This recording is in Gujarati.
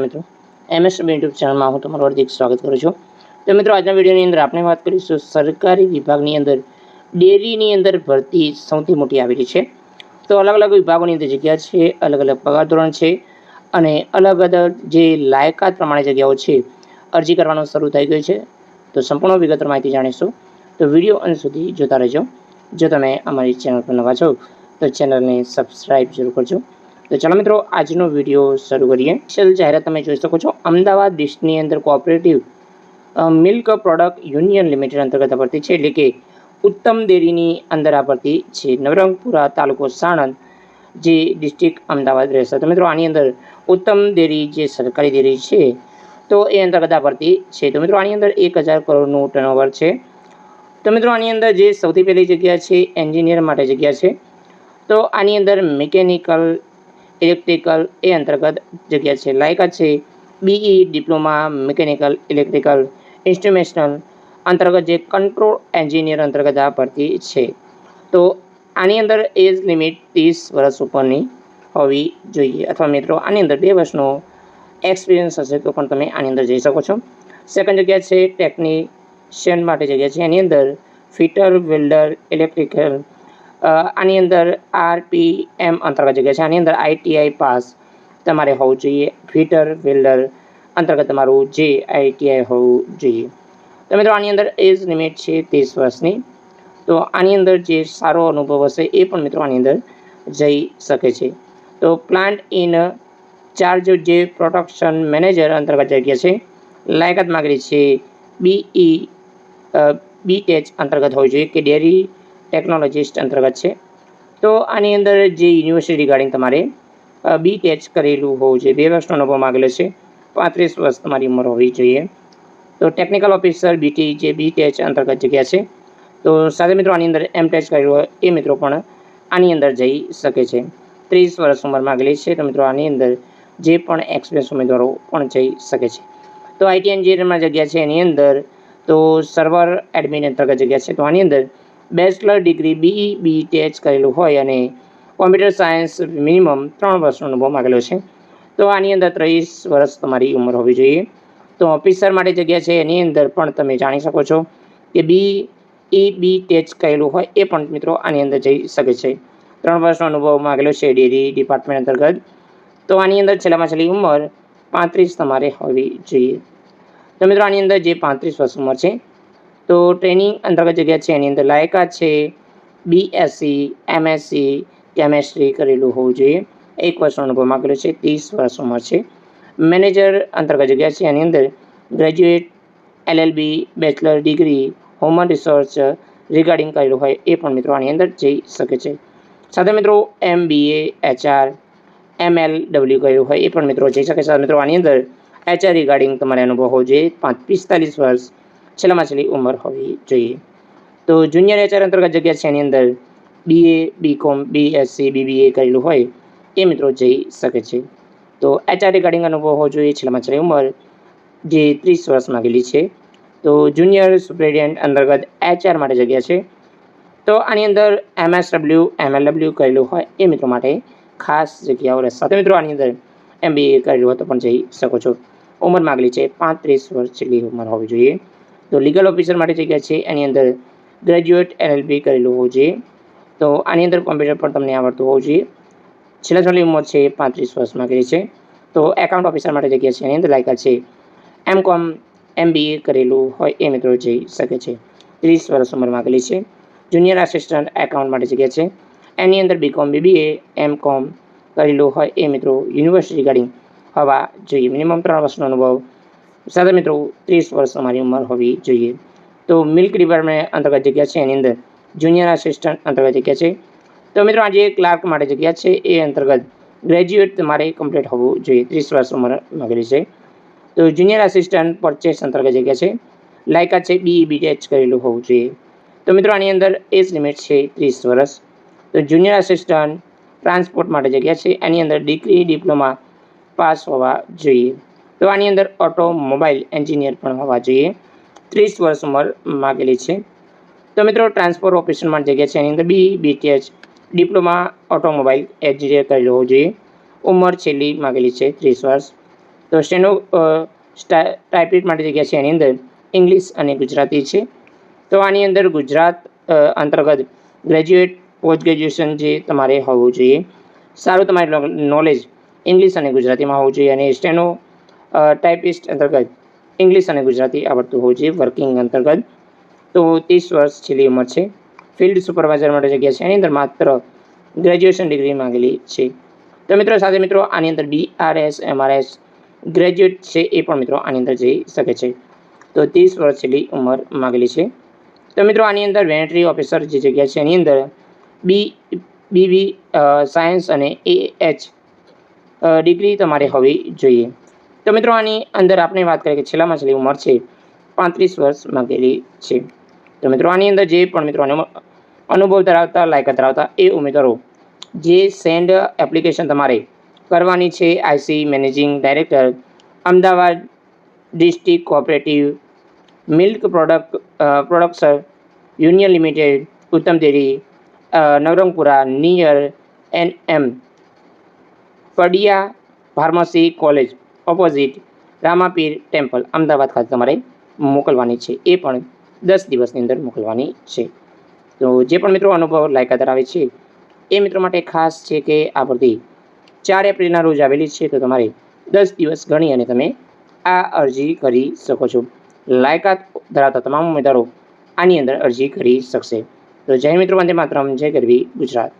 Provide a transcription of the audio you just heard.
મિત્રો. એમએસ યુટ્યુબ ચેનલમાં હું તમારું હાર્દિક સ્વાગત કરું છું. તો મિત્રો, આજના વિડીયોની અંદર આપણે વાત કરીશું સરકારી વિભાગની અંદર, ડેરીની અંદર ભરતી સૌથી મોટી આવેલી છે. તો અલગ અલગ વિભાગોની અંદર જગ્યા છે, અલગ અલગ પગાર ધોરણ છે અને અલગ અલગ જે લાયકાત પ્રમાણે જગ્યાઓ છે, અરજી કરવાનું શરૂ થઈ ગયું છે. તો સંપૂર્ણ વિગતવાર માહિતી જાણીશું. તો વીડિયો અંત સુધી જોતા રહેજો. જો તમે અમારી ચેનલ પર નવા છો, તો ચેનલને સબસ્ક્રાઈબ જરૂર કરજો. તો ચાલો મિત્રો, આજનો વીડિયો શરૂ કરીએ. ચલ જાહેરાત તમે જોઈ શકો છો. અમદાવાદ ડિસ્ટની અંદર cooperative milk product union limited અંતર્ગત ભરતી છે. એટલે કે ઉત્તમ ડેરીની અંદર આ ભરતી છે. નવરંગપુરા તાલુકો સાણંદ જે ડિસ્ટ્રિક્ટ અમદાવાદ રહેશે. તો મિત્રો, આની અંદર ઉત્તમ ડેરી જે સરકારી ડેરી છે, તો એ અંતર્ગત આ છે. તો મિત્રો, આની અંદર એક હજાર કરોડનું ટર્નઓવર છે. તો મિત્રો, આની અંદર જે સૌથી પહેલી જગ્યા છે એન્જિનિયર માટે જગ્યા છે. તો આની અંદર મિકેનિકલ ઇલેક્ટ્રિકલ એ અંતર્ગત જગ્યા છે. લાયકાત છે. BE diploma mechanical electrical instrumentational અંતર્ગત જે કંટ્રોલ એન્જિનિયર અંતર્ગત આ ભરતી છે. તો આની અંદર એજ લિમિટ ત્રીસ વર્ષ ઉપરની હોવી જોઈએ. અથવા મિત્રો, આની અંદર બે વર્ષનો એક્સપિરિયન્સ હશે તો પણ તમે આની અંદર જઈ શકો છો. સેકન્ડ જગ્યા છે ટેકનિશિયન માટે જગ્યા છે. એની અંદર ફિટર વેલ્ડર ઇલેક્ટ્રિકલ આની અંદર આરપીએમ અંતર્ગત જગ્યા છે. આની અંદર આઈટીઆઈ પાસ તમારે હોવું જોઈએ. ફિટર વેલ્ડર અંતર્ગત તમારું જે આઈટીઆઈ હોવું જોઈએ. તો મિત્રો, આની અંદર એજ લિમિટ છે ત્રીસ વર્ષની. તો આની અંદર જે સારો અનુભવ હશે એ પણ મિત્રો આની અંદર જઈ શકે છે. તો પ્લાન્ટ ઇન ચાર્જ જે પ્રોડક્શન મેનેજર અંતર્ગત જગ્યા છે, લાયકાત માગેલી છે બીઈ બીટેચ અંતર્ગત હોવી જોઈએ કે ડેરી ટેકનોલોજીસ્ટ અંતર્ગત છે. તો આની અંદર જે યુનિવર્સિટી રિગાર્ડિંગ તમારે બી ટેચ કરેલું હોવું જોઈએ. બે વર્ષનો અનુભવ માગેલો છે. પાંત્રીસ વર્ષ તમારી ઉંમર હોવી જોઈએ. તો ટેકનિકલ ઓફિસર બીટી જે બી ટેચ અંતર્ગત જગ્યા છે. તો સાથે મિત્રો આની અંદર એમ ટેચ કરેલું હોય એ મિત્રો પણ આની અંદર જઈ શકે છે. ત્રીસ વર્ષ ઉંમર માગેલી છે. તો મિત્રો આની અંદર જે પણ એક્સપિરિયન્સ ઉમેદવારો પણ જઈ શકે છે. તો આઈટી એન્જિનિયરમાં જગ્યા છે એની અંદર. તો સર્વર એડમિન અંતર્ગત જગ્યા છે. તો આની અંદર bachelor degree BE B Tech કરેલું હોય અને કોમ્પ્યુટર સાયન્સ મિનિમમ ત્રણ વર્ષનો અનુભવ માગેલો છે. તો આની અંદર ત્રેવીસ વર્ષ તમારી ઉંમર હોવી જોઈએ. તો ઓફિસર માટે જગ્યા છે, એની અંદર પણ તમે જાણી શકો છો કે બી ઈ બી ટેચ કરેલું હોય એ પણ મિત્રો આની અંદર જઈ શકે છે. ત્રણ વર્ષનો અનુભવ માગેલો છે ડેરી ડિપાર્ટમેન્ટ અંતર્ગત. તો આની અંદર છેલ્લામાં છેલ્લી ઉંમર પાંત્રીસ તમારે હોવી જોઈએ. તો મિત્રો આની અંદર જે પાંત્રીસ વર્ષ ઉંમર છે તો ટ્રેનિંગ અંતર્ગત જગ્યા છે, એની અંદર લાયકાત છે બીએસસી એમએસસી કેમેસ્ટ્રી કરેલું હોવું જોઈએ. એક વર્ષનો અનુભવ માગેલો છે, ત્રીસ વર્ષ ઉંમર છે. મેનેજર અંતર્ગત જગ્યા છે, એની અંદર graduate LLB bachelor degree human resource regarding કરેલું હોય એ પણ મિત્રો આની અંદર જઈ શકે છે. સાથે મિત્રો M B HR M L W કરેલું હોય એ પણ મિત્રો જઈ શકે છે. મિત્રો આની અંદર એચઆર રિગાર્ડિંગ તમારે અનુભવ હોવો જોઈએ, પાંચ, પિસ્તાલીસ વર્ષ છેલ્લામાં છેલ્લી ઉંમર હોવી જોઈએ. તો જુનિયર એચઆર અંતર્ગત જગ્યા છે એની અંદર બીએ બીકોમ બીએસસી બીબીએ કરેલું હોય એ મિત્રો જઈ શકે છે. તો એચઆર રિગાર્ડિંગ અનુભવ હોવો જોઈએ છેલ્લામાં છેલ્લી ઉંમર, જે ત્રીસ વર્ષ માગેલી છે. તો જુનિયર સુપ્રિટેન્ડન્ટ અંતર્ગત એચઆર માટે જગ્યા છે. તો આની અંદર એમએસડબલ્યુ એમએલડબલ્યુ કરેલું હોય એ મિત્રો માટે ખાસ જગ્યાઓ રહેશે. મિત્રો આની અંદર એમબીએ કરેલું હોય તો પણ જઈ શકો છો. ઉંમર માગેલી છે, પાંત્રીસ વર્ષ જેટલી ઉંમર હોવી જોઈએ. તો લીગલ ઓફિસર માટે જગ્યા છે, એની અંદર ગ્રેજ્યુએટ એલએલબી કરેલું હોવું જોઈએ. તો આની અંદર કોમ્પ્યુટર પણ તમને આવડતું હોવું જોઈએ. છેલ્લા છેલ્લી ઉંમર છે, પાંત્રીસ વર્ષ માગેલી છે. તો એકાઉન્ટ ઓફિસર માટે જગ્યા છે, એની અંદર લાયકાત છે. એમ કોમ એમબીએ કરેલું હોય એ મિત્રો જઈ શકે છે. ત્રીસ વર્ષ ઉંમર માગેલી છે. જુનિયર આસિસ્ટન્ટ એકાઉન્ટ માટે જગ્યા છે. એની અંદર બીકોમ બીબીએ એમ કોમ કરેલું હોય એ મિત્રો યુનિવર્સિટી રિગાર્ડિંગ હોવા જોઈએ. મિનિમમ ત્રણ વર્ષનો અનુભવ સાથે મિત્રો, ત્રીસ વર્ષ તમારી ઉંમર હોવી જોઈએ. તો મિલ્ક ડિપાર્ટમેન્ટ અંતર્ગત જગ્યા છે, એની અંદર જુનિયર આસિસ્ટન્ટ અંતર્ગત જગ્યા છે. તો મિત્રો, આજે ક્લાર્ક માટે જગ્યા છે, એ અંતર્ગત ગ્રેજ્યુએટ તમારે કમ્પ્લીટ હોવું જોઈએ. ત્રીસ વર્ષ ઉંમર માગેલી છે. તો જુનિયર આસિસ્ટન્ટ પરચેસ અંતર્ગત જગ્યા છે. લાયકાત છે બી બી કરેલું હોવું જોઈએ. તો મિત્રો, આની અંદર એજ લિમિટ છે, ત્રીસ વર્ષ. તો જુનિયર આસિસ્ટન્ટ ટ્રાન્સપોર્ટ માટે જગ્યા છે. એની અંદર ડિગ્રી ડિપ્લોમા પાસ હોવા જોઈએ. તો આની અંદર ઓટોમોબાઈલ એન્જિનિયર પણ હોવા જોઈએ. ત્રીસ વર્ષ ઉંમર માગેલી છે. તો મિત્રો ટ્રાન્સપોર્ટ ઓપરેશન જગ્યા છે, એની અંદર B BTH diploma automobile engineer કરેલું લેવો જોઈએ. ઉંમર છેલ્લી માગેલી છે, ત્રીસ વર્ષ. તો સ્ટેનો ટાઈપરીટ માટે જગ્યા છે, એની અંદર ઇંગ્લિશ અને ગુજરાતી છે. તો આની અંદર ગુજરાત અંતર્ગત ગ્રેજ્યુએટ પોસ્ટ ગ્રેજ્યુએશન જે તમારે હોવું જોઈએ. સારું તમારે નોલેજ ઇંગ્લિશ અને ગુજરાતીમાં હોવું જોઈએ અને સ્ટેનો ટાઈપિસ્ટ અંતર્ગત ઇંગ્લિશ અને ગુજરાતી આવડતું હોવું જોઈએ વર્કિંગ અંતર્ગત. તો ત્રીસ વર્ષ છેલ્લી ઉંમર છે. ફિલ્ડ સુપરવાઇઝર માટે જગ્યા છે. એની અંદર માત્ર ગ્રેજ્યુએશન ડિગ્રી માંગેલી છે. તો મિત્રો, સાથે મિત્રો, આની અંદર ડીઆરએસ એમઆરએસ ગ્રેજ્યુએટ છે એ પણ મિત્રો આની અંદર જઈ શકે છે. તો ત્રીસ વર્ષ છેલ્લી ઉંમર માંગેલી છે. તો મિત્રો, આની અંદર વેનેટરી ઓફિસર જે જગ્યા છે, એની અંદર બી બીબી સાયન્સ અને એ એચ ડિગ્રી તમારે હોવી જોઈએ. તો મિત્રો આની અંદર આપણે વાત કરીએ કે છેલ્લી ઉંમર છે પાંત્રીસ વર્ષ માંગેલી છે. તો મિત્રો આની અંદર જે પણ મિત્રો અનુભવ ધરાવતા, લાયકાત ધરાવતા એ ઉમેદવારો જે સેન્ડ એપ્લિકેશન તમારે કરવાની છે IC managing director Ahmedabad district cooperative milk product production union limited Uttam dairy Navrangpura near N M Padia pharmacy college opposite Ramapir temple Ahmedabad ખાતે તમારે મોકલવાની છે. એ પણ દસ દિવસની અંદર મોકલવાની છે. તો જે પણ મિત્રો અનુભવ લાયકા ધરાવે છે, એ મિત્રો માટે ખાસ છે કે આ ભરતી ચાર એપ્રિલના રોજ આવેલી છે. તો તમારે દસ દિવસ ગણી અને તમે આ અરજી કરી શકો છો. લાયકાત ધરાવતા તમામ ઉમેદવારો આની અંદર અરજી કરી શકશે. તો જય મિત્રો, વંદે માત્ર જય ગરવી ગુજરાત.